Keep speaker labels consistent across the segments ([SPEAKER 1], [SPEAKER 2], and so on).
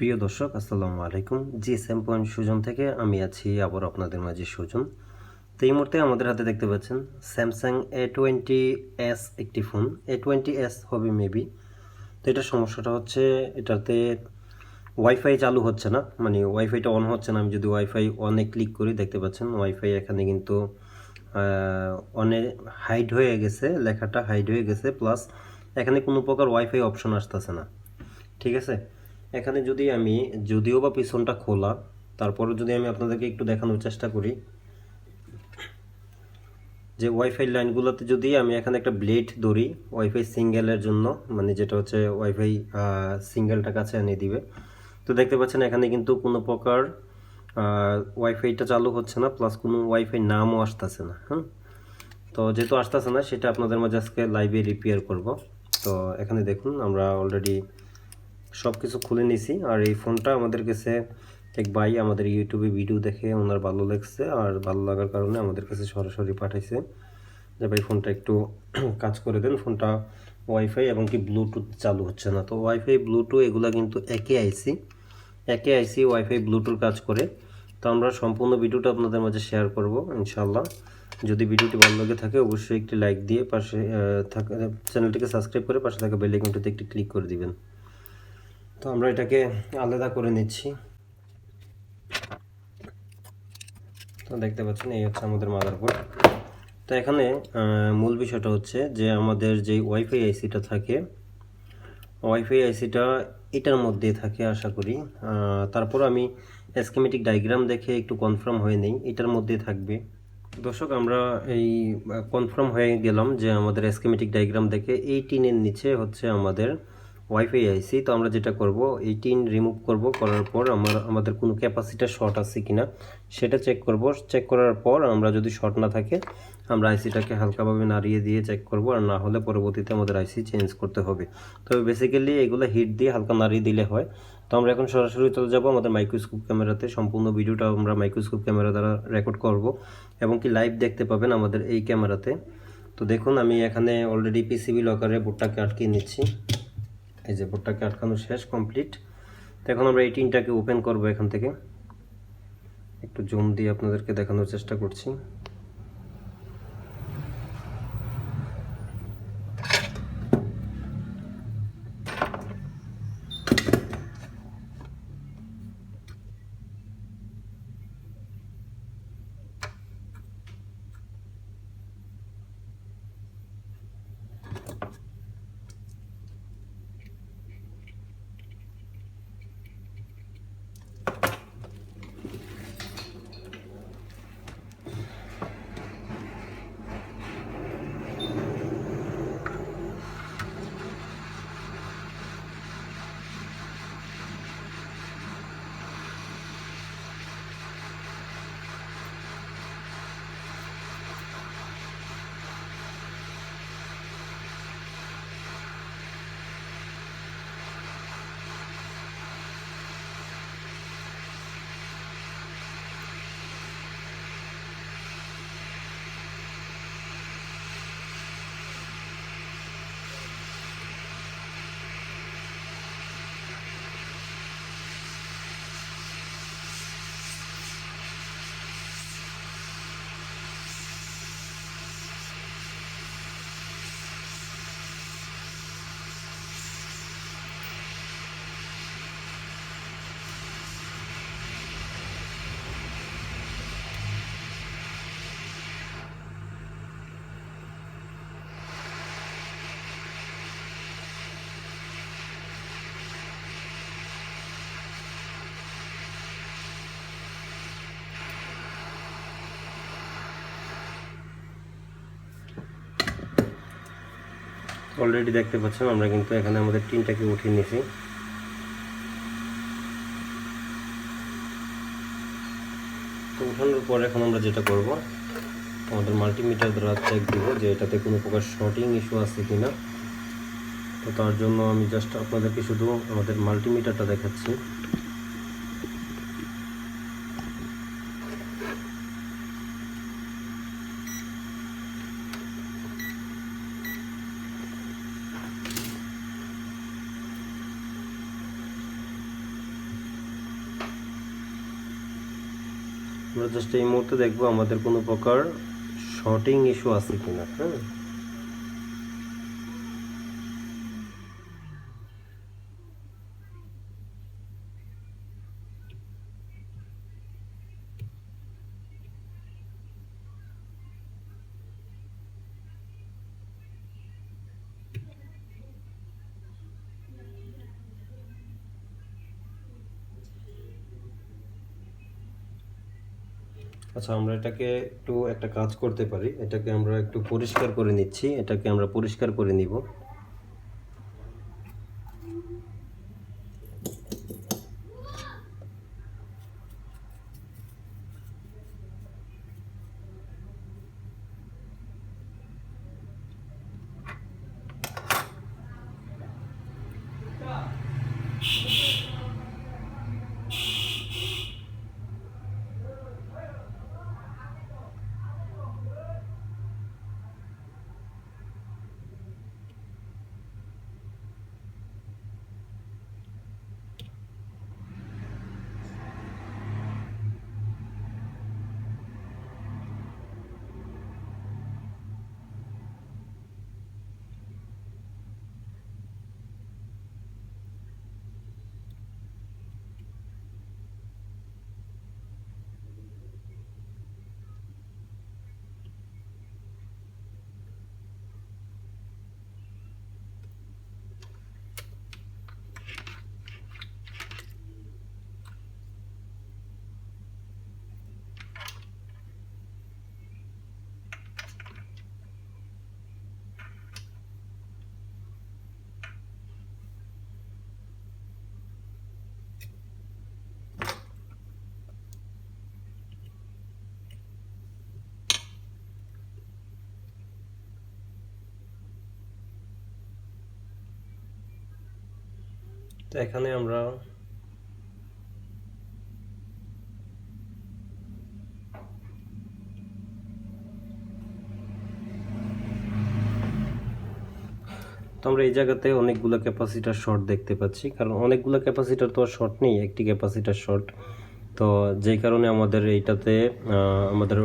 [SPEAKER 1] প্রিয় দর্শক, আসসালামু আলাইকুম। জি এম পয়েন্ট সুজন থেকে আমি আছি আবার আপনাদের মাঝে সুজন। তো এই মুহূর্তে আমাদের হাতে দেখতে পাচ্ছেন স্যামসাং এ টোয়েন্টি এস একটি ফোন এ টোয়েন্টি এস হবে মেবি তো এটার সমস্যাটা হচ্ছে, এটাতে ওয়াইফাই চালু হচ্ছে না। মানে ওয়াইফাইটা অন হচ্ছে না। আমি যদি ওয়াইফাই অনে ক্লিক করি, দেখতে পাচ্ছেন ওয়াইফাই এখানে কিন্তু অনে হাইড হয়ে গেছে, লেখাটা হাইড হয়ে গেছে। প্লাস এখানে কোনো প্রকার ওয়াইফাই অপশন আসতেছে না। ঠিক আছে? এখানে যদি আমি, যদিও বা পিছনটা খোলা তারপরে যদি আমি আপনাদেরকে একটু দেখানোর চেষ্টা করি, যে ওয়াইফাই লাইনগুলোতে যদি আমি এখানে একটা ব্লেড ধরি ওয়াইফাই সিঙ্গেলের জন্য মানে যেটা হচ্ছে ওয়াইফাই সিঙ্গেলটা কাছে এনে দিবে, তো দেখতে পাচ্ছেন এখানে কিন্তু কোনো প্রকার ওয়াইফাইটা চালু হচ্ছে না প্লাস কোনো ওয়াইফাই নামও আসতেছে না হ্যাঁ তো যেহেতু আসতেছে না, সেটা আপনাদের মাঝে আজকে লাইভে রিপেয়ার করব। তো এখানে দেখুন, আমরা অলরেডি সব কিছু খুলে নিছি। আর এই ফোনটা আমাদের কাছে এক ভাই আমাদের ইউটিউবে ভিডিও দেখে ওনার ভালো লাগছে আর ভালো লাগার কারণে আমাদের কাছে সরাসরি পাঠাইছে। যে ভাই, ফোনটা একটু কাজ করে দেন। ফোনটা ওয়াইফাই এবং কি ব্লুটুথ চালু হচ্ছে না। তো ওয়াইফাই ব্লুটুথ এগুলা কিন্তু একে আইসি। একে আইসি ওয়াইফাই ব্লুটুথ কাজ করে। তো আমরা সম্পূর্ণ ভিডিওটা আপনাদের মাঝে শেয়ার করব ইনশাল্লাহ যদি ভিডিওটি ভালো লাগে থাকে, অবশ্যই একটি লাইক দিয়ে পাশে থাকা, চ্যানেলটিকে সাবস্ক্রাইব করে পাশে থাকা বেল আইকনটিতে একটি ক্লিক করে দিবেন। তো আমরা এটাকে আলাদা করে নিচ্ছি। তো দেখতে পাচ্ছেন, এই হচ্ছে আমাদের মাদারবোর্ড তো এখানে মূল বিষয়টা হচ্ছে যে আমাদের যে ওয়াইফাই আইসিটা থাকে ওয়াইফাই আইসিটা এটার মধ্যে থাকে, আশা করি। তারপর আমি এসকেমেটিক ডায়াগ্রাম দেখে একটু কনফার্ম হয়ে নেই, এটার মধ্যে থাকবে। দর্শক, আমরা এই কনফার্ম হয়ে গেলাম যে আমাদের এসকেমেটিক ডায়াগ্রাম দেখে এই টিনের নিচে হচ্ছে আমাদের ওয়াইফাই আইসি তো আমরা যেটা করব এই টিন রিমুভ করব, করার পর আমার, আমাদের কোনো ক্যাপাসিটার শর্ট আছে কি না সেটা চেক করব। চেক করার পর আমরা যদি শর্ট না থাকে, আমরা আইসিটাকে হালকাভাবে নাড়িয়ে দিয়ে চেক করব, আর না হলে পরবর্তীতে আমাদের আইসি চেঞ্জ করতে হবে। তবে বেসিক্যালি এগুলো হিট দিয়ে হালকা নাড়িয়ে দিলে হয়। তো আমরা এখন সরাসরি চলে যাব আমাদের মাইক্রোস্কোপ ক্যামেরাতে সম্পূর্ণ ভিডিওটা আমরা মাইক্রোস্কোপ ক্যামেরা দ্বারা রেকর্ড করব, এবং কি লাইভ দেখতে পাবেন আমাদের এই ক্যামেরাতে তো দেখুন, আমি এখানে অলরেডি পিসিবি লকারে বোর্ডটাকে আটকে নিচ্ছি। এই যে বোর্ডটাকে আটকানো শেষ কমপ্লিট তো এখন আমরা এই টিনটাকে ওপেন করব এখান থেকে। একটু জুম দিয়ে আপনাদেরকে দেখানোর চেষ্টা করছি। অলরেডি দেখতে পাচ্ছেন, আমরা কিন্তু এখানে আমাদের টিনটাকে উঠিয়ে নিয়েছি। তো উঠানোর পর এখন আমরা যেটা করব, আমাদের মাল্টিমিটার দ্বারা চেক দিব যে এটাতে কোনো প্রকার শর্টিং ইস্যু আছে কি না তো তার জন্য আমি জাস্ট আপনাদেরকে শুধু আমাদের মাল্টিমিটারটা দেখাচ্ছি। আমরা জাস্ট এই মুহূর্তে দেখব আমাদের কোনো প্রকার শর্টিং ইস্যু আছে কিনা হ্যাঁ? আচ্ছা আমরা এটাকে একটু একটা কাজ করতে পারি। এটাকে আমরা একটু পরিষ্কার করে নিচ্ছি। এটাকে আমরা পরিষ্কার করে নিব। এখানে আমরা তো আমরা এই জায়গাতে অনেকগুলো ক্যাপাসিটার শর্ট দেখতে পাচ্ছি, কারণ অনেকগুলো ক্যাপাসিটার তো শর্ট নেই, একটি ক্যাপাসিটার শর্ট। তো যেই কারণে আমাদের এইটাতে আমাদের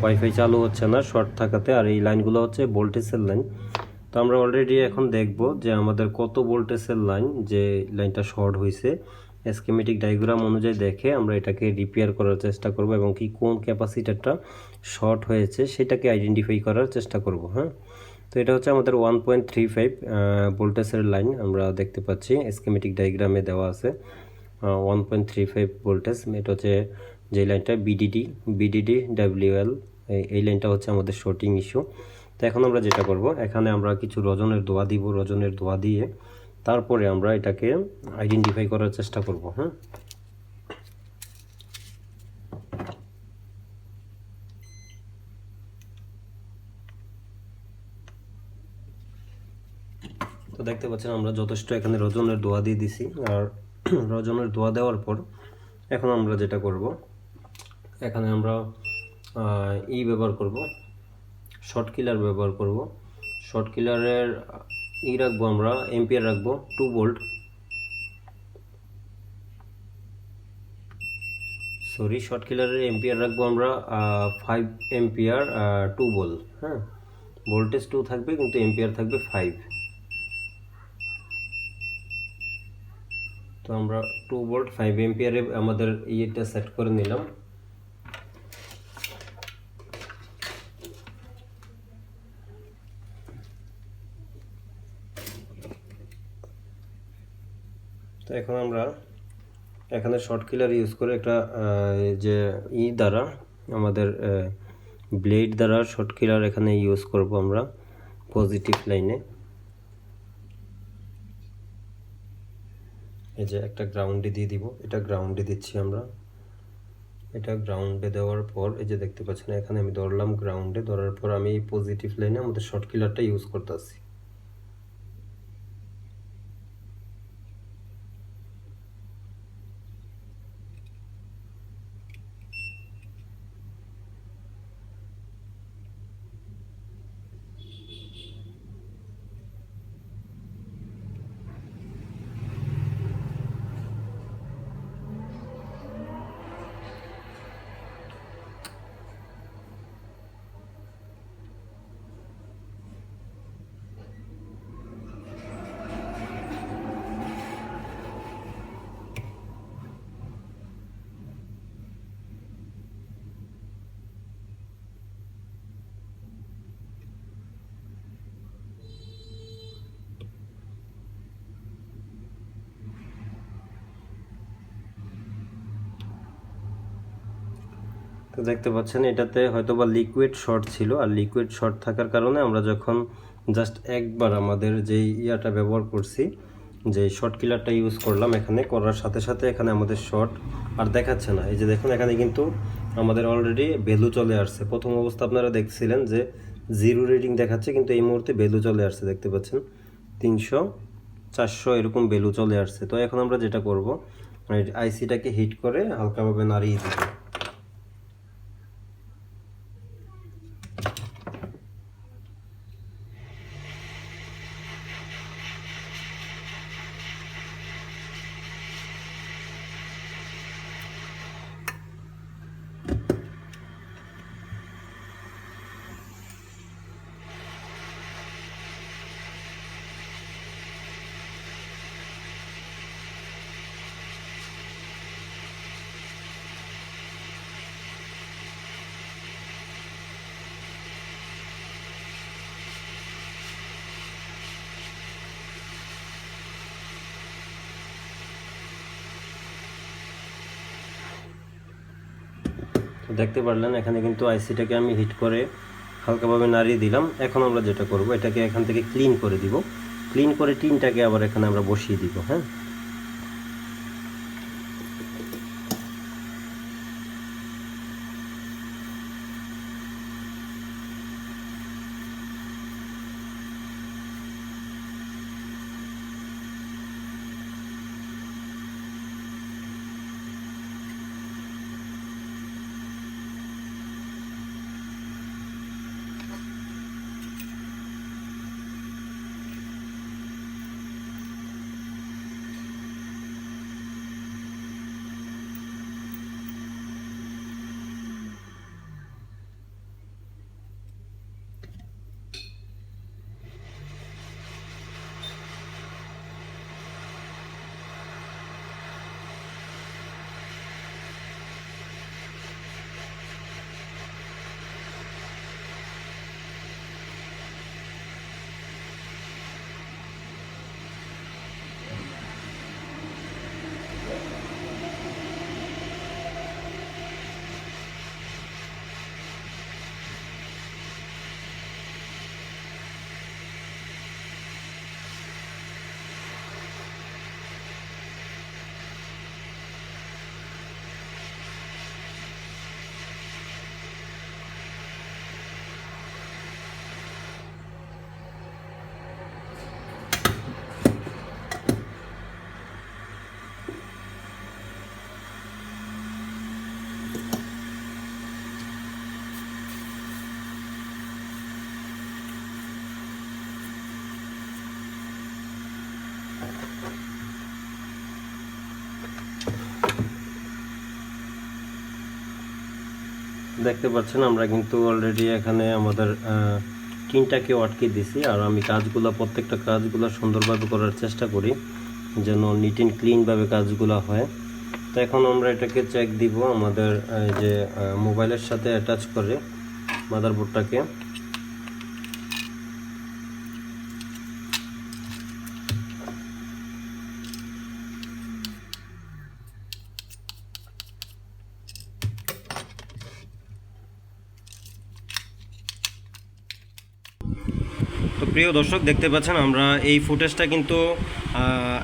[SPEAKER 1] ওয়াইফাই চালু হচ্ছে না শর্ট থাকাতে, আর এই লাইনগুলো হচ্ছে ভোল্টেজের লাইন। তো আমরা অলরেডি এখন দেখব যে আমাদের কত ভোল্টেজের লাইন যে লাইনটা শর্ট হয়েছে স্কিমেটিক ডায়াগ্রাম অনুযায়ী দেখে আমরা এটাকে রিপেয়ার করার চেষ্টা করব এবং কি কোন ক্যাপাসিটারটা শর্ট হয়েছে সেটাকে আইডেন্টিফাই করার চেষ্টা করব হ্যাঁ? তো এটা হচ্ছে আমাদের ওয়ান পয়েন্ট থ্রি ফাইভ ভোল্টেজের লাইন আমরা দেখতে পাচ্ছি। স্কিমেটিক ডায়াগ্রামে দেওয়া আছে one point three five voltage এটা হচ্ছে যে লাইনটা বিডিডি বিডিডি ডাব্লিউএল এই লাইনটা হচ্ছে আমাদের শর্টিং ইস্যু তো এখন আমরা যেটা করব, এখানে আমরা কিছু রজনের দোয়া দিব, রজনের দোয়া দিয়ে তারপরে আমরা এটাকে আইডেন্টিফাই করার চেষ্টা করব হ্যাঁ? তো দেখতে পাচ্ছেন আমরা যথেষ্ট এখানে রজনের দোয়া দিয়ে দিছি, আর রজনের দোয়া দেওয়ার পর এখন আমরা যেটা করব, এখানে আমরা ই ব্যবহার করব শর্ট কিলার ব্যবহার করব। শর্ট কিলারের ই রাখব আমরা এম্পিয়ার রাখব টু ভোল্ট সরি শর্ট কিলারের এম্পিয়ার রাখব আমরা ফাইভ এম্পিয়ার টু ভোল্ট হ্যাঁ? ভোল্টেজ টু থাকবে, কিন্তু এম্পিয়ার থাকবে ফাইভ তো আমরা টু ভোল্ট ফাইভ এম্পিয়ারে আমাদের ইয়েটা সেট করে নিলাম। তো এখন আমরা এখানে শর্ট কিলার ইউজ করে একটা যে ই দ্বারা, আমাদের ব্লেড দ্বারা শর্ট কিলার এখানে ইউজ করব আমরা পজিটিভ লাইনে এই যে একটা গ্রাউন্ডে দিয়ে দিব, এটা গ্রাউন্ডে দিচ্ছি আমরা। এটা গ্রাউন্ডে দেওয়ার পর, এই যে দেখতে পাচ্ছেন, এখানে আমি ধরলাম গ্রাউন্ডে ধরার পর আমি এই পজিটিভ লাইনে আমাদের শর্ট কিলারটা ইউজ করতেছি তো দেখতে পাচ্ছেন, এটাতে হয়তো বা লিকুইড শর্ট ছিল। আর লিকুইড শর্ট থাকার কারণে আমরা যখন জাস্ট একবার আমাদের যেই ইয়াটা ব্যবহার করছি যে শর্ট কিলারটা ইউজ করলাম এখানে, করার সাথে সাথে এখানে আমাদের শর্ট আর দেখাচ্ছে না। এই যে দেখুন, এখানে কিন্তু আমাদের অলরেডি ভ্যালু চলে আসছে। প্রথম অবস্থা আপনারা দেখছিলেন যে জিরো রেটিং দেখাচ্ছে, কিন্তু এই মুহূর্তে ভ্যালু চলে আসছে, দেখতে পাচ্ছেন? তিনশো, চারশো এরকম ভ্যালু চলে আসছে। তো এখন আমরা যেটা করব আইসিটাকে হিট করে হালকাভাবে নাড়িয়ে দিব। দেখতে পারলেন, এখানে কিন্তু আইসিটাকে আমি হিট করে হালকাভাবে নাড়িয়ে দিলাম। এখন আমরা যেটা করব, এটাকে এখান থেকে ক্লিন করে দিব। ক্লিন করে টিনটাকে আবার এখানে আমরা বসিয়ে দিব হ্যাঁ? দেখতে পাচ্ছেন, আমরা কিন্তু অলরেডি এখানে আমাদের টিনটাকে আটকে দিছি আর আমি কাজগুলো, প্রত্যেকটা কাজগুলো সুন্দরভাবে করার চেষ্টা করি, যেন নিট অ্যান্ড ক্লিনভাবে কাজগুলো হয়। তো এখন আমরা এটাকে চেক দিব আমাদের যে মোবাইলের সাথে অ্যাটাচ করে মাদারবোর্ডটাকে প্রিয় দর্শক, দেখতে পাচ্ছেন আমরা এই ফুটেজটা কিন্তু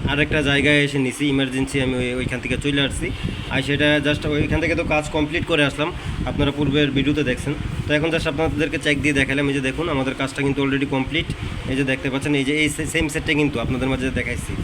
[SPEAKER 1] আরেকটা জায়গায় এসে নিছি। ইমার্জেন্সি আমি ওই- ওইখান থেকে চলে আসছি। আর সেটা জাস্ট ওইখান থেকে তো কাজ কমপ্লিট করে আসলাম। আপনারা পূর্বের ভিডিওতে দেখছেন। তো এখন জাস্ট আপনাদেরকে চেক দিয়ে দেখালাম। এই যে দেখুন, আমাদের কাজটা কিন্তু অলরেডি কমপ্লিট এই যে দেখতে পাচ্ছেন, এই যে এই সেম সেটটা কিন্তু আপনাদের মাঝে দেখাইছি।